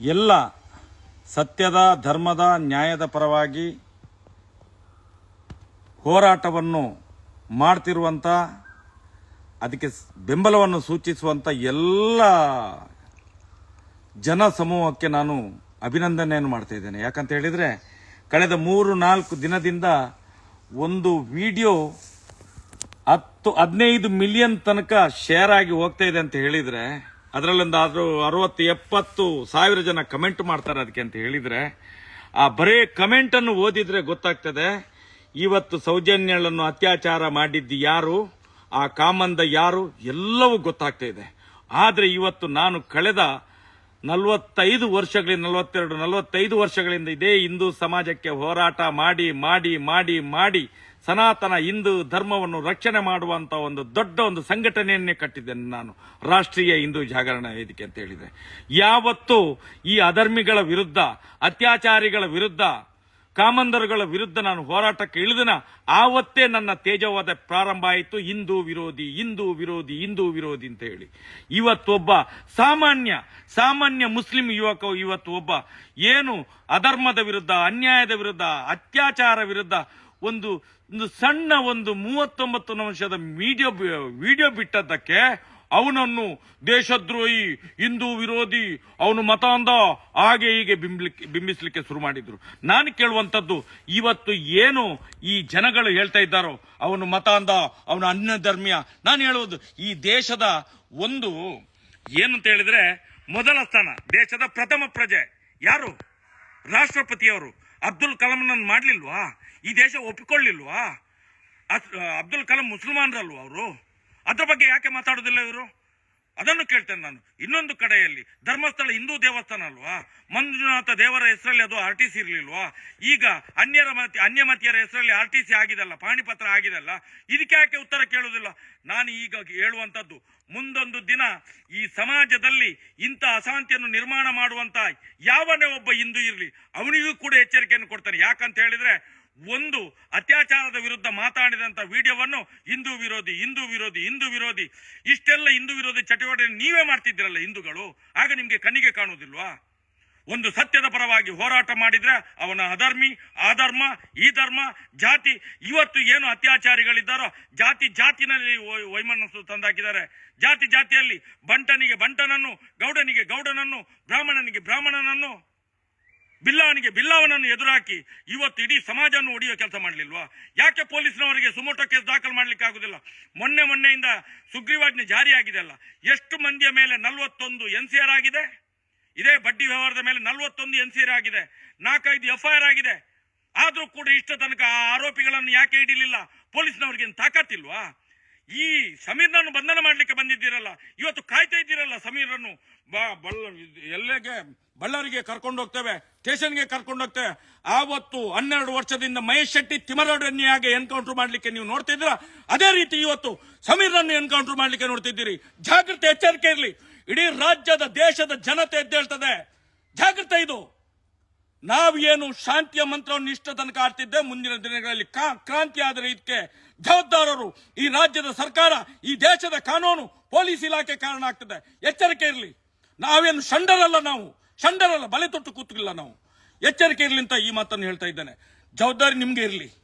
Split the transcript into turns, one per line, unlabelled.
ಎಲ್ಲ ಸತ್ಯದ, ಧರ್ಮದ, ನ್ಯಾಯದ ಪರವಾಗಿ ಹೋರಾಟವನ್ನು ಮಾಡ್ತಿರುವಂಥ ಅದಕ್ಕೆ ಬೆಂಬಲವನ್ನು ಸೂಚಿಸುವಂಥ ಎಲ್ಲ ಜನ ಸಮೂಹಕ್ಕೆ ನಾನು ಅಭಿನಂದನೆಯನ್ನು ಮಾಡ್ತಾ ಇದ್ದೇನೆ. ಯಾಕಂತ ಹೇಳಿದರೆ, ಕಳೆದ ಮೂರು, ನಾಲ್ಕು ದಿನದಿಂದ ಒಂದು ವಿಡಿಯೋ ಹತ್ತು, ಹದಿನೈದು ಮಿಲಿಯನ್ ತನಕ ಶೇರ್ ಆಗಿ ಹೋಗ್ತಾ ಇದೆ ಅಂತ ಹೇಳಿದ್ರೆ ಅದರಲ್ಲೊಂದು ಆದರೂ ಅರವತ್ತು ಎಪ್ಪತ್ತು ಸಾವಿರ ಜನ ಕಮೆಂಟ್ ಮಾಡ್ತಾರೆ ಅದಕ್ಕೆ ಅಂತ ಹೇಳಿದರೆ, ಆ ಬರೇ ಕಮೆಂಟನ್ನು ಓದಿದರೆ ಗೊತ್ತಾಗ್ತದೆ, ಇವತ್ತು ಸೌಜನ್ಯಳನ್ನು ಅತ್ಯಾಚಾರ ಮಾಡಿದ್ದು ಯಾರು, ಆ ಕಾಮಂದ ಯಾರು, ಎಲ್ಲವೂ ಗೊತ್ತಾಗ್ತಾ ಇದೆ. ಆದರೆ ಇವತ್ತು ನಾನು ಕಳೆದ ನಲವತ್ತೈದು ವರ್ಷಗಳಿಂದ, ನಲವತ್ತೆರಡು, ನಲವತ್ತೈದು ವರ್ಷಗಳಿಂದ ಇದೇ ಹಿಂದೂ ಸಮಾಜಕ್ಕೆ ಹೋರಾಟ ಮಾಡಿ ಮಾಡಿ ಮಾಡಿ ಮಾಡಿ ಸನಾತನ ಹಿಂದೂ ಧರ್ಮವನ್ನು ರಕ್ಷಣೆ ಮಾಡುವಂತ ಒಂದು ದೊಡ್ಡ ಒಂದು ಸಂಘಟನೆಯನ್ನೇ ಕಟ್ಟಿದ್ದೇನೆ ನಾನು. ರಾಷ್ಟ್ರೀಯ ಹಿಂದೂ ಜಾಗರಣ ವೇದಿಕೆ ಅಂತ ಹೇಳಿದೆ ಯಾವತ್ತೂ ಈ ಅಧರ್ಮಿಗಳ ವಿರುದ್ಧ, ಅತ್ಯಾಚಾರಿಗಳ ವಿರುದ್ಧ ಕಾಮಂದರುಗಳ ವಿರುದ್ಧ ನಾನು ಹೋರಾಟಕ್ಕೆ ಇಳಿದನ? ಆವತ್ತೇ ನನ್ನ ತೇಜವಾದ ಪ್ರಾರಂಭ ಆಯಿತು. ಹಿಂದೂ ವಿರೋಧಿ ಹಿಂದೂ ವಿರೋಧಿ ಹಿಂದೂ ವಿರೋಧಿ ಅಂತ ಹೇಳಿ. ಇವತ್ತೊಬ್ಬ ಸಾಮಾನ್ಯ ಸಾಮಾನ್ಯ ಮುಸ್ಲಿಂ ಯುವಕ ಇವತ್ತು ಒಬ್ಬ ಏನು ಅಧರ್ಮದ ವಿರುದ್ಧ, ಅನ್ಯಾಯದ ವಿರುದ್ಧ, ಅತ್ಯಾಚಾರ ವಿರುದ್ಧ ಒಂದು ಒಂದು ಸಣ್ಣ ಒಂದು ಮೂವತ್ತೊಂಬತ್ತು ನಿಮಿಷದ ವಿಡಿಯೋ ವಿಡಿಯೋ ಬಿಟ್ಟದ್ದಕ್ಕೆ ಅವನನ್ನು ದೇಶದ್ರೋಹಿ, ಹಿಂದೂ ವಿರೋಧಿ, ಅವನು ಮತ ಅಂದ ಹಾಗೆ ಹೀಗೆ ಬಿಂಬ್ಲಿಕ್ಕೆ ಬಿಂಬಿಸಲಿಕ್ಕೆ ಶುರು ಮಾಡಿದ್ರು. ನಾನು ಕೇಳುವಂಥದ್ದು, ಇವತ್ತು ಏನು ಈ ಜನಗಳು ಹೇಳ್ತಾ ಇದ್ದಾರೋ, ಅವನು ಮತ ಅಂದ, ಅವನು ಅನ್ಯ ಧರ್ಮೀಯ. ನಾನು ಹೇಳುವುದು, ಈ ದೇಶದ ಒಂದು ಏನಂತ ಹೇಳಿದ್ರೆ, ಮೊದಲ ಸ್ಥಾನ, ದೇಶದ ಪ್ರಥಮ ಪ್ರಜೆ. ಯಾರು? ರಾಷ್ಟ್ರಪತಿಯವರು ಅಬ್ದುಲ್ ಕಲಾಂನನ್ನು ಮಾಡಲಿಲ್ವಾ? ಈ ದೇಶ ಒಪ್ಪಿಕೊಳ್ಳಿಲ್ವಾ? ಅಬ್ದುಲ್ ಕಲಾಂ ಮುಸಲ್ಮಾನರಲ್ವಾ ಅವರು? ಅದ್ರ ಬಗ್ಗೆ ಯಾಕೆ ಮಾತಾಡೋದಿಲ್ಲ ಇವರು? ಅದನ್ನು ಕೇಳ್ತೇನೆ ನಾನು. ಇನ್ನೊಂದು ಕಡೆಯಲ್ಲಿ, ಧರ್ಮಸ್ಥಳ ಹಿಂದೂ ದೇವಸ್ಥಾನ ಅಲ್ವಾ? ಮಂಜುನಾಥ ದೇವರ ಹೆಸರಲ್ಲಿ ಅದು ಆರ್ ಟಿ ಸಿ ಇರ್ಲಿಲ್ವಾ? ಈಗ ಅನ್ಯರ ಮತಿ, ಅನ್ಯಮತಿಯರ ಹೆಸರಲ್ಲಿ ಆರ್ ಟಿ ಸಿ ಆಗಿದಲ್ಲ, ಪಾಣಿಪತ್ರ ಆಗಿದಲ್ಲ, ಇದಕ್ಕೆ ಯಾಕೆ ಉತ್ತರ ಕೇಳುವುದಿಲ್ಲ ನಾನು ಈಗ ಹೇಳುವಂತದ್ದು ಮುಂದೊಂದು ದಿನ ಈ ಸಮಾಜದಲ್ಲಿ ಇಂಥ ಅಶಾಂತಿಯನ್ನು ನಿರ್ಮಾಣ ಮಾಡುವಂತ ಯಾವನೇ ಒಬ್ಬ ಹಿಂದೂ ಇರಲಿ, ಅವನಿಗೂ ಕೂಡ ಎಚ್ಚರಿಕೆಯನ್ನು ಕೊಡ್ತಾನೆ. ಯಾಕಂತ ಹೇಳಿದ್ರೆ ಒಂದು ಅತ್ಯಾಚಾರದ ವಿರುದ್ಧ ಮಾತಾಡಿದಂತ ವಿಡಿಯೋವನ್ನು ಹಿಂದೂ ವಿರೋಧಿ ಹಿಂದೂ ವಿರೋಧಿ ಹಿಂದೂ ವಿರೋಧಿ, ಇಷ್ಟೆಲ್ಲ ಹಿಂದೂ ವಿರೋಧಿ ಚಟುವಟಿಕೆ ನೀವೇ ಮಾಡ್ತಿದ್ದೀರಲ್ಲ ಹಿಂದೂಗಳು. ಆಗ ನಿಮ್ಗೆ ಕಣ್ಣಿಗೆ ಕಾಣುವುದಿಲ್ವಾ? ಒಂದು ಸತ್ಯದ ಪರವಾಗಿ ಹೋರಾಟ ಮಾಡಿದ್ರೆ ಅವನ ಅಧರ್ಮಿ ಆಧರ್ಮ ಈ ಧರ್ಮ, ಜಾತಿ, ಇವತ್ತು ಏನು ಅತ್ಯಾಚಾರಿಗಳಿದ್ದಾರೋ, ಜಾತಿ ಜಾತಿನಲ್ಲಿ ವೈಮನಸ್ಸು ತಂದಾಕಿದ್ದಾರೆ. ಜಾತಿ ಜಾತಿಯಲ್ಲಿ ಬಂಟನಿಗೆ ಬಂಟನನ್ನು, ಗೌಡನಿಗೆ ಗೌಡನನ್ನು, ಬ್ರಾಹ್ಮಣನಿಗೆ ಬ್ರಾಹ್ಮಣನನ್ನು. ಬಿಲ್ಲವನಿಗೆ ಬಿಲ್ಲವನನ್ನು ಎದುರಾಕಿ ಇವತ್ತು ಇಡೀ ಸಮಾಜವನ್ನು ಒಡೆಯುವ ಕೆಲಸ ಮಾಡಲಿಲ್ವಾ? ಯಾಕೆ ಪೊಲೀಸ್ನವರಿಗೆ ಸುಮೋಟೋ ಕೇಸ್ ದಾಖಲು ಮಾಡ್ಲಿಕ್ಕೆ ಆಗುದಿಲ್ಲ? ಮೊನ್ನೆ ಮೊನ್ನೆಯಿಂದ ಸುಗ್ರೀವಾಜ್ಞೆ ಜಾರಿಯಾಗಿದೆ ಅಲ್ಲ. ಎಷ್ಟು ಮಂದಿಯ ಮೇಲೆ ನಲವತ್ತೊಂದು ಎನ್ ಸಿ ಆರ್ ಆಗಿದೆ? ಇದೇ ಬಡ್ಡಿ ವ್ಯವಹಾರದ ಮೇಲೆ ನಲವತ್ತೊಂದು ಎನ್ ಸಿ ಆರ್ ಆಗಿದೆ. ನಾಲ್ಕೈದು ಎಫ್ ಐ ಆರ್ ಆಗಿದೆ. ಆದರೂ ಕೂಡ ಇಷ್ಟ ತನಕ ಆ ಆರೋಪಿಗಳನ್ನು ಯಾಕೆ ಹಿಡಿಲಿಲ್ಲ? ಪೊಲೀಸ್ನವರಿಗೆ ತಾಕತ್ತಿಲ್ವಾ? ಈ ಸಮೀರ್ನನ್ನು ಬಂಧನ ಮಾಡ್ಲಿಕ್ಕೆ ಬಂದಿದ್ದೀರಲ್ಲ, ಇವತ್ತು ಕಾಯ್ತಾ ಇದ್ದೀರಲ್ಲ ಸಮೀರನ್ನು ಎಲ್ಲೆಗೆ, ಬಳ್ಳಾರಿಗೆ ಕರ್ಕೊಂಡು ಹೋಗ್ತೇವೆ, ಸ್ಟೇಷನ್ಗೆ ಕರ್ಕೊಂಡು ಹೋಗ್ತೇವೆ. ಆವತ್ತು ಹನ್ನೆರಡು ವರ್ಷದಿಂದ ಮಹೇಶ್ ಶೆಟ್ಟಿ ತಿಮರಡ್ರನ್ನಿಯಾಗೆ ಎನ್ಕೌಂಟರ್ ಮಾಡಲಿಕ್ಕೆ ನೀವು ನೋಡ್ತಿದ್ದೀರಾ ಅದೇ ರೀತಿ ಇವತ್ತು ಸಮೀರನ್ನು ಎನ್ಕೌಂಟರ್ ಮಾಡಲಿಕ್ಕೆ ನೋಡ್ತಿದ್ದೀರಿ. ಜಾಗೃತಿ ಎಚ್ಚರಿಕೆ ಇರಲಿ. ಇಡೀ ರಾಜ್ಯದ, ದೇಶದ ಜನತೆ ಎದ್ದೇಳ್ತದೆ. ಜಾಗೃತ ಇದು. ನಾವು ಏನು ಶಾಂತಿಯ ಮಂತ್ರವನ್ನು ಇಷ್ಟ ತನಕ ಆಡ್ತಿದ್ದೆ ಮುಂದಿನ ದಿನಗಳಲ್ಲಿ ಕ್ರಾಂತಿ ಆದರೆ ಇದಕ್ಕೆ ಜವಾಬ್ದಾರರು ಈ ರಾಜ್ಯದ ಸರ್ಕಾರ, ಈ ದೇಶದ ಕಾನೂನು ಪೊಲೀಸ್ ಇಲಾಖೆ ಕಾರಣ ಆಗ್ತದೆ. ಎಚ್ಚರಿಕೆ ಇರಲಿ. ನಾವೇನು ಷಂಡರಲ್ಲ ನಾವು. ಷಂಡರಲ್ಲ, ಬಲೆ ತೊಟ್ಟು ಕೂತಿಲ್ಲ ನಾವು. ಎಚ್ಚರಿಕೆ ಇರಲಿ ಅಂತ ಈ ಮಾತನ್ನು ಹೇಳ್ತಾ ಇದ್ದೇನೆ. ಜವಾಬ್ದಾರಿ ನಿಮಗೆ ಇರಲಿ.